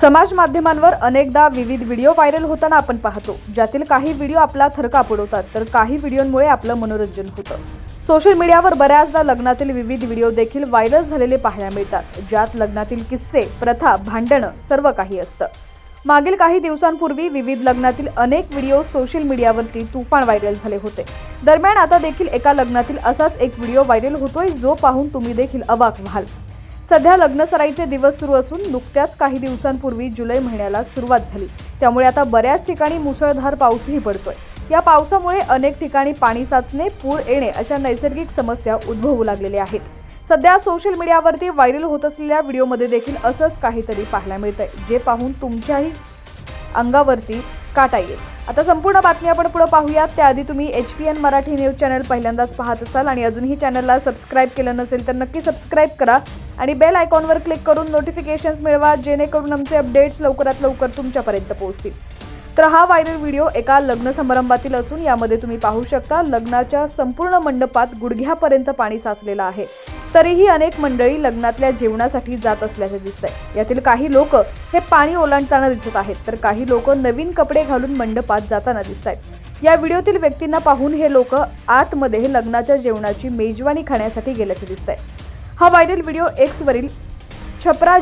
समाज माध्यमांवर अनेकदा विविध व्हिडिओ व्हायरल होताना आपण पाहतो. ज्यातील काही व्हिडिओ आपला थरका पडवतात तर काही व्हिडिओंमुळे आपलं मनोरंजन होतं. सोशल मीडियावर बऱ्याचदा लग्नातील विविध व्हिडिओ देखील व्हायरल झालेले पाहायला मिळतात. ज्यात लग्नातील किस्से प्रथा भांडणं सर्व काही असतं. मागील काही दिवसांपूर्वी विविध लग्नातील अनेक व्हिडिओ सोशल मीडियावरती तुफान व्हायरल झाले होते. दरम्यान आता देखील एका लग्नातील असाच एक व्हिडिओ व्हायरल होतोय जो पाहून तुम्ही देखील अवाक व्हाल. सध्या लग्नसराईचे दिवस सुरू असून नुकत्याच काही दिवसांपूर्वी जुलै महिन्याला सुरुवात झाली. त्यामुळे आता बऱ्याच ठिकाणी मुसळधार पाऊसही पडतोय. या पावसामुळे अनेक ठिकाणी पाणी साचणे पूर येणे अशा नैसर्गिक समस्या उद्भवू लागलेल्या आहेत. सध्या सोशल मीडियावरती व्हायरल होत असलेल्या व्हिडिओमध्ये देखील असंच काहीतरी पाहायला मिळतंय. जे पाहून तुमच्याही अंगावरती काटा येईल. आता संपूर्ण बातमी आपण पुढे पाहूयात. त्याआधी तुम्ही H P N Marathi news channel पहिल्यांदाच पाहत असाल आणि अजूनही चॅनलला सबस्क्राईब केलं नसेल तर नक्की सबस्क्राईब करा. आणि बेल आयकॉनवर क्लिक करून नोटिफिकेशन्स मिळवा जेणेकरून आमचे अपडेट्स लवकरात लवकर तुमच्यापर्यंत पोहोचतील. तर हा व्हायरल व्हिडिओ एका लग्न समारंभातील असून यामध्ये तुम्ही पाहू शकता लग्नाच्या संपूर्ण मंडपात गुडघ्यापर्यंत पाणी साचलेलं आहे. तरीही अनेक मंडळी लग्नातल्या जेवणासाठी जात असल्याचे दिसत आहे यातील काही लोक हे पाणी ओलांडताना दिसत आहेत तर काही लोक नवीन कपडे घालून मंडपात जाताना दिसत आहेत या व्हिडिओतील व्यक्तींना पाहून हे लोक आतमध्ये लग्नाच्या जेवणाची मेजवानी खाण्यासाठी गेल्याचे दिसत आहे हा व्हायरल व्हिडिओ एक्सवरील छपरा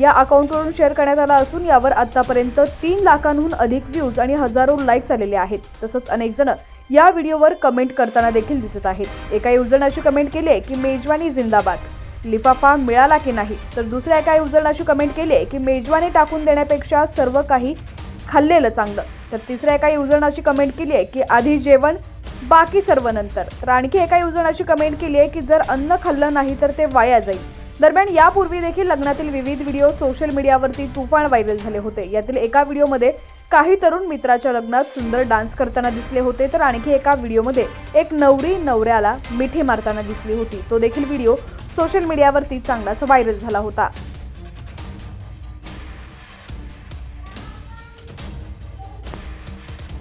या अकाउंटवरून शेअर करण्यात आला असून यावर आतापर्यंत तीन लाखांहून अधिक व्ह्यूज आणि हजारो लाईक्स आलेले आहेत. तसंच अनेक जण या व्हिडिओवर कमेंट करताना देखील दिसत आहेत. एका युजरनं अशी कमेंट केली आहे की मेजवानी जिंदाबाद. लिफाफा मिळाला की नाही तर दुसऱ्या एका युजरनं अशी कमेंट केली आहे की मेजवानी टाकून देण्यापेक्षा सर्व काही खाल्लेलं चांगलं. तर तिसऱ्या एका युजरनं अशी कमेंट केली आहे की आधी जेवण बाकी सर्व नंतर. तर आणखी एका युजन अशी कमेंट केली आहे की जर अन्न खाल्लं नाही तर ते वाया जाईल. दरम्यान यापूर्वी देखील लग्नातील विविध व्हिडिओ सोशल मीडियावरती तुफान व्हायरल झाले होते. यातील एका व्हिडिओमध्ये काही तरुण मित्राच्या लग्नात सुंदर डान्स करताना दिसले होते. तर आणखी एका व्हिडिओमध्ये एक नवरी नवऱ्याला मिठी मारताना दिसली होती. तो देखील व्हिडिओ सोशल मीडियावरती चांगलाच व्हायरल झाला होता.